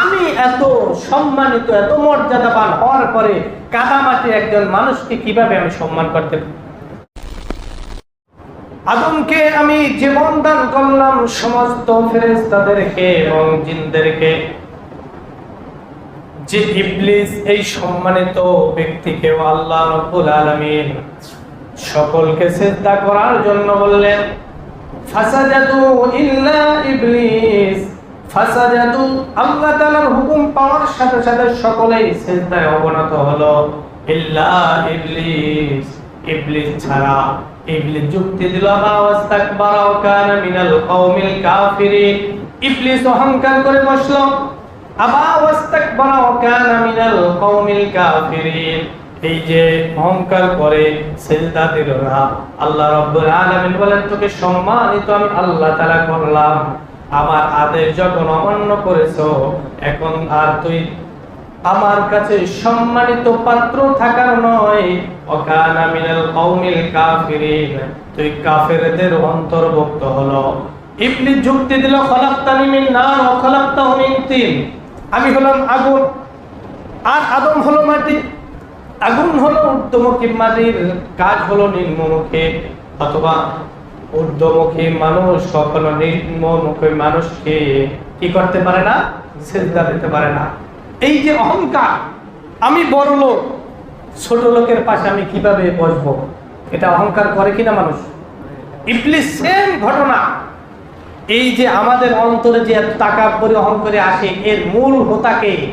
আমি এত সম্মানিত, এত মর্যাদাবান হওয়ার পরে কাদামাটি একজন মানুষকে কীভাবে আমি সম্মান করতে আদমকে আমি জীবন দান করলাম সমস্ত ফেরেশতাদেরকে এবং জিনদেরকে। যে ইবলিস এই সম্মানিত ব্যক্তিকে আল্লাহ রব্বুল আলামিন সকলকে সিজদা করার জন্য বললেন, ফাসাজাদু ইল্লা ইবলিস। ফাসাজাদু, আল্লাহ তাআলার হুকুম পাওয়ার সাথে সাথে সকলেই অবনত হলো। ইল্লা ইবলিস ইবলিস ছাড়া ইবলিস যুক্তি দিল ওয়াস্তাকবারা ওয়া কানা মিনাল কওমিল কাফিরিন। ইবলিস অহংকার করে আবা ওয়াস্তাকবারা ওয়া কানা মিনাল কওমিল কাফিরিন। এই যে অহংকার করে সেজদা দিল না, আল্লাহ রাব্বুল আলামিন বলেন, তোকে সম্মানিত আমি আল্লাহ তাআলা করলাম। আমার আদেশ যখন অমান্য করেছ, এখন আর তুই আমার কাছে সম্মানিত পাত্র থাকার নয়। অকানা মিনাল কওমিল কাফিরিন। তুই কাফেরদের অন্তর্ভুক্ত হলো। ইবলিস যুক্তি দিল, খলাকতানি মিন নার ওয়া খলাকতাহু মিন তিন। আমি হলাম আগুন, আর আদম হলো মাটি। আগুন হলো ঊর্ধ্বমুখী মাটির, কাজ হলো নিম্নমুখী। অথবা ঊর্ধ্বমুখী মানুষ কখনো নিম্নমুখী মানুষকে কি করতে পারে না? সেজদা দিতে পারে না। এই যে অহংকার, আমি বড় লোক, ছোট লোকের পাশে আমি কীভাবে বসবো? এটা অহংকার করে কিনা মানুষ? ইবলিস সেম ঘটনা। এই যে আমাদের অন্তরে যে তাকাব্বরি অহংকারে আসে, এর মূল হোতাকে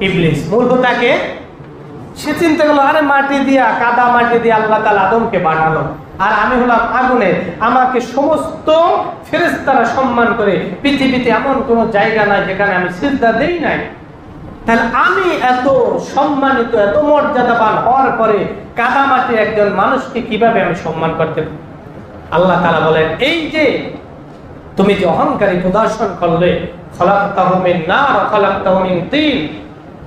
ইবলিস। মূল হোতাকে? সে চিন্তা করল, আরে মাটি দিয়া, কাদা মাটি দিয়ে আল্লাহ তালা আদমকে বানালো। আর আমি হলাম আগুনে। আমাকে সমস্ত ফেরেস্তারা সম্মান করে। পৃথিবীতে এমন কোন জায়গা নাই যেখানে আমি সিজদা দেই নাই। তাহলে আমি এত সম্মানিত, এত মর্যাদাবান হওয়ার পরে কাদা মাটির একজন মানুষকে কীভাবে আমি সম্মান করতে আল্লাহ তালা বলেন, এই যে তুমি যে অহংকারী প্রদর্শন করলে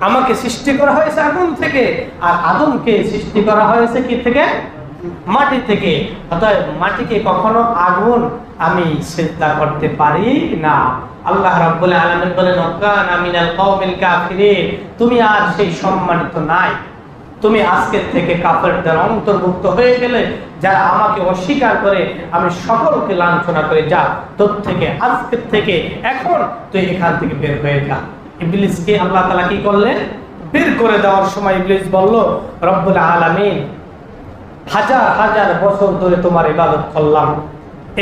আমাকে সৃষ্টি করা হয়েছে আগুন থেকে। আর আদমকে সৃষ্টি করা হয়েছে কি থেকে? মাটি থেকে, অতএব মাটিকে কখনো আগুন আমি চিন্তা করতে পারি না। আল্লাহ রাব্বুল আলামিন বলেন আমিনাল কওমিল কাফিরিন তুমি আর সেই সম্মানিত নাই। তুমি আজকের থেকে কাফেরদের অন্তর্ভুক্ত হয়ে গেলে, যারা আমাকে অস্বীকার করে, আমি সকলকে লাঞ্ছনা করে যা, তোর থেকে, আজকের থেকে, এখন তুই এখান থেকে বের হয়ে যা। ইবলিসকে আল্লাহ তাআলা কি করলেন? বের করে দেওয়ার সময় ইবলিস বলল, রব্বুল আলামিন হাজার হাজার বছর ধরে তোমার ইবাদত করলাম।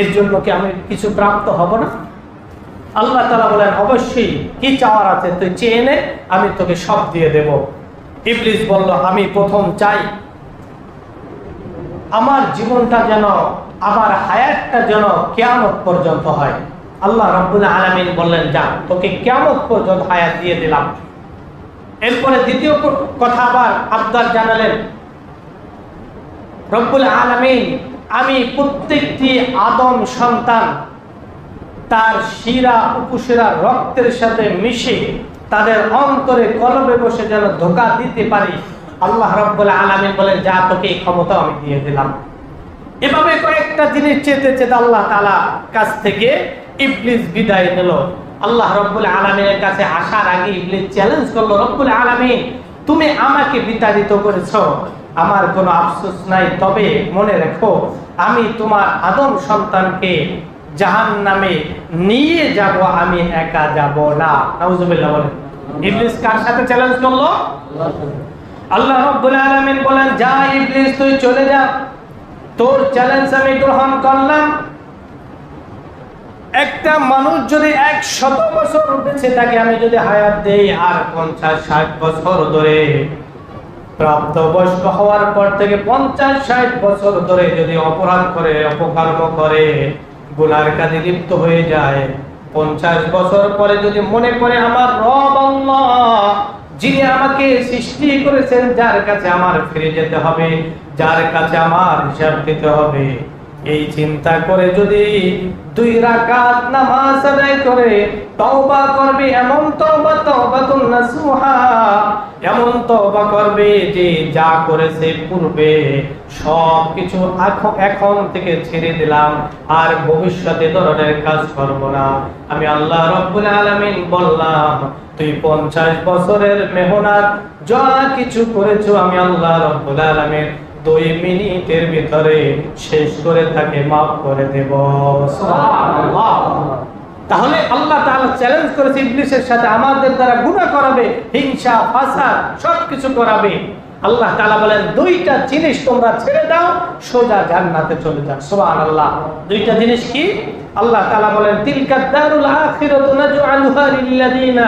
এর জন্য কি আমি কিছু প্রাপ্ত হব না? আল্লাহ তালা বলেন, অবশ্যই কি চাওয়ার আছে তুই চেয়ে নে, আমি তোকে সব দিয়ে দেব। ইবলিস বলল, আমি প্রথম চাই আমার জীবনটা যেন, আমার হায়াতটা যেন কেয়ামত পর্যন্ত হয়। আল্লাহ রাব্বুল আলামিন বললেন, যা, তোকে কেয়ামত পর্যন্ত হায়াত দিয়ে দিলাম। এরপরে দ্বিতীয় কথা আবার আবদার জানালেন রব্বুল আলামিন, আমি প্রত্যেকটি আদম সন্তান তার শিরা উপশিরা রক্তের সাথে মিশে তাদের অন্তরে কলবে বসে যেন ধোকা দিতে পারি। আল্লাহ রব্বুল আলামিন বলেন, যা তোকে ক্ষমতা আমি দিয়ে দিলাম। এভাবে কয়েকটা জিনিস চেতে চেতে আল্লাহ তালা কাছ থেকে ইবলিস বিদায় নিল। আল্লাহ রব্বুল আলমিনের কাছে আসার আগে ইবলিস চ্যালেঞ্জ করল, রব্বুল আলমিন তুমি আমাকে বিতাড়িত করেছ। আমার কোনো আফসোস নাই, তবে মনে রেখো, আমি তোমার আদম সন্তানকে জাহান নামে নিয়ে যাব, আমি একা যাব না। নাউজুবিল্লাহ বলেন। ইবলিস কার সাথে চ্যালেঞ্জ করল? আল্লাহ রাব্বুল আলামিন বলেন, যা ইবলিস, তুই চলে যা। তোর চ্যালেঞ্জ আমি গ্রহণ করলাম একটা মানুষ যদি এক শত বছর বেঁচে থাকে, আমি যদি হায়াত দেই আর পঞ্চাশ, ষাট বছর ধরে, প্রাপ্তবয়স্ক হওয়ার পর থেকে পঞ্চাশ, ষাট বছর ধরে যদি অপরাধ করে, অপকর্ম করে গুনার কাজে লিপ্ত হয়ে যায়, পঞ্চাশ বছর পরে যদি মনে করে আমার রব যিনি আমাকে সৃষ্টি করেছেন, যার কাছে আমার ফিরে যেতে হবে, যার কাছে আমার হিসাব দিতে হবে এই চিন্তা করে যদি দুই রাকাত নামাজ আদায় করে তওবা করবে, এমন তওবা, তওবাতুন নাসুহা, এমন তওবা করবে যে যা করেছে পূর্বে সব কিছু এখন থেকে ছেড়ে দিলাম আর ভবিষ্যতে ধরনের কাজ করব না। আমি আল্লাহ রব্বুল আলামিন বললাম, তুই পঞ্চাশ বছরের মেহনত, যা কিছু করেছ আমি আল্লাহ রব্বুল আলামিন দুই মিনিটের ভিতরে শেষ করে তাকে মাফ করে দেব। তাহলে আল্লাহ তাআলা চ্যালেঞ্জ করেছে ইবলিসের সাথে, আমাদের দ্বারা গুনাহ করাবে, হিংসা, ফাসাদ, সবকিছু করাবে। আল্লাহ তাআলা বলেন, দুইটা জিনিস তোমরা ছেড়ে দাও, সোজা জান্নাতে চলে যাও। সুবহানাল্লাহ। দুইটা জিনিস কি? আল্লাহ তাআলা বলেন, তিলকা দারুল আখিরাতু নাজআলুহা লিল্লাযিনা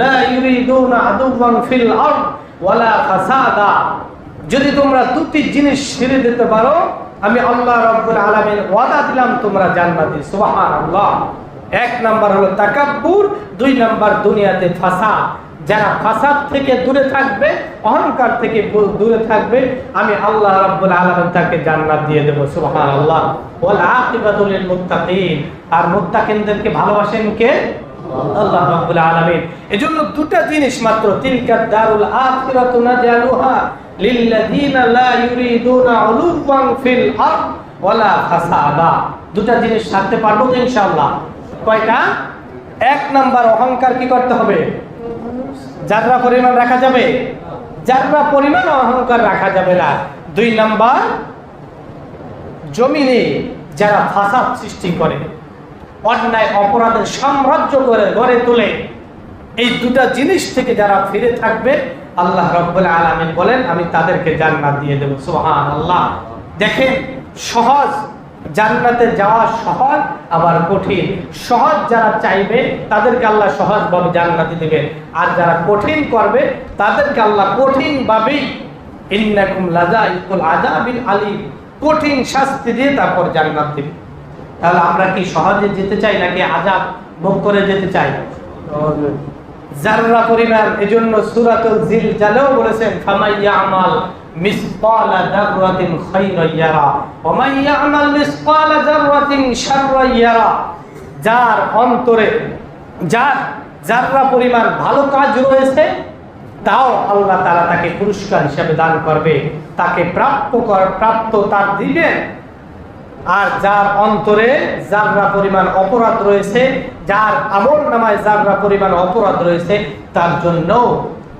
লা ইউরিদুনা আদুওয়ান ফিল আরদ ওয়ালা ফাসাদা। যদি তোমরা দুটি জিনিস ছেড়ে দিতে পারো, আমি আল্লাহ রব্বুল আলামিন ওয়াদা দিলাম, তোমরা জান্নাতি। সুবহানাল্লাহ। এক নাম্বার হলো তাকাব্বুর, দুই নাম্বার দুনিয়াতে ফাসাদ। যারা ফাসাদ থেকে দূরে থাকবে, অহংকার থেকে দূরে থাকবে, আমি আল্লাহ রাব্বুল আলামিন তাকে জান্নাত দিয়ে দেব। সুবহানাল্লাহ। ওয়াল আকিবাতুল লিল মুত্তাকিন। আর মুত্তাকিনদেরকে ভালোবাসেন কে? আল্লাহ আলামিন। এজন্য দুটো জিনিস মাত্র, তিলকা দারুল আখিরাতু নাজালুহা লিল্লাযিনা লা ইউরিদুনা উলুওয়ান ফিল আরদ ওয়ালা ফাসাদা। দুটো জিনিস থাকতে পারব তো ইনশাআল্লাহ। কয়টা? এক নাম্বার অহংকার কি করতে হবে? যাররা পরিমাণ রাখা যাবে? যাররা পরিমাণ অহংকার রাখা যাবে না। দুই নাম্বার, জমিনে যারা ফাসাদ সৃষ্টি করে, অন্যায় অপরাধের সাম্রাজ্য করে গড়ে তোলে এই দুটা জিনিস থেকে যারা ফিরে থাকবে, আল্লাহ রব্বুল আলামিন বলেন, আমি তাদেরকে জান্নাত দিয়ে দেব। সুবহান আল্লাহ দেখেন, সহজ, জান্নাতে যাওয়া সহজ, আবার কঠিন। সহজ যারা চাইবে, তাদেরকে আল্লাহ সহজভাবে জান্নাতি দেবেন। আর যারা কঠিন করবে, তাদেরকে আল্লাহ কঠিনভাবেই ইন্নাকুম আলিম। কঠিন শাস্তি দিয়ে তারপর জান্নাত দিবে। তাহলে আমরা কি সহজে যেতে চাই নাকি আজাব ভোগ করে যেতে চাই? জাররা পরিমাণ এজন্য সূরাতুল জিলজালেও বলেছেন ফামাইয়া আমাল মিসকালা যাররাতিন খায়রান ইয়ারা ওয়া মান ইয়ামাল মিসকালা যাররাতিন শাররান ইয়ারা, যার অন্তরে, যার, যাররা পরিমাণ ভালো কাজ রয়েছে, তাও আল্লাহ তারা তাকে পুরস্কার হিসেবে দান করবে, তাকে প্রাপ্য কর, প্রাপ্ত তার দিবেন আর যার অন্তরে জাররা পরিমাণ অপরাধ রয়েছে, যার আমল নামায় জাররা পরিমাণ অপরাধ রয়েছে, তার জন্য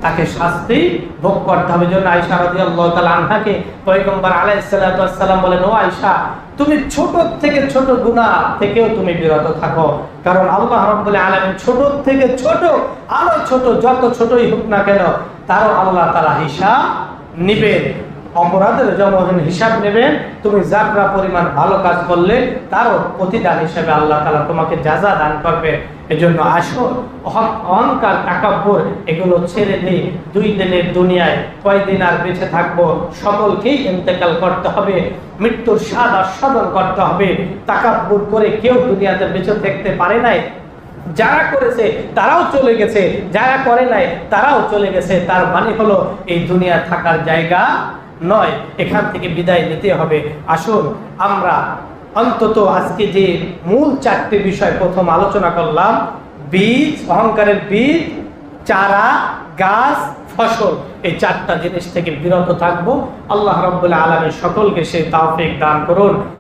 তাকে শাস্তি ভোগ করতে হবে। জন্য আয়সা রাদিয়াল্লাহু তাআলা আনহাকে পয়গম্বর আলাইহিস সালাতু বলেন, ও আয়সা তুমি ছোট থেকে ছোট গুনাহ থেকেও তুমি বিরত থাকো। কারণ আল্লাহ রাব্বুল আলামিন ছোট থেকে ছোট, আরও ছোট, যত ছোটই হোক না কেন, তারও আল্লাহ তাআলা হিসাব নিবেন। অপরাধের যেমন হিসাব নেবেন তুমি যাত্রা পরিমাণ ভালো কাজ করলে তারও প্রতিদান হিসেবে আল্লাহ তালা তোমাকে যা যা দান করবে। এজন্য আসো, অহং- অহংকার টাকাব্বর এগুলো ছেড়ে দিই। দুই দিনের দুনিয়ায় কয়দিন আর বেঁচে থাকব? সকলকেই ইন্তেকাল করতে হবে, মৃত্যুর স্বাদ আস্বাদন করতে হবে। টাকাব্বর করে কেউ দুনিয়াতে বেঁচে থাকতে পারে নাই। যারা করেছে, তারাও চলে গেছে। যারা করে নাই, তারাও চলে গেছে। তার মানে হলো, এই দুনিয়া থাকার জায়গা নয়, এখান থেকে বিদায় নিতে হবে। আসুন, আমরা অন্তত আজকে যে মূল চারটি বিষয় প্রথম আলোচনা করলাম, বীজ, অহংকারের বীজ, চারা, গাছ, ফসল, এই চারটা জিনিস থেকে বিরত থাকব। আল্লাহ রব্বুল্লাহ আলমের সকলকে সে তাওফিক দান করুন।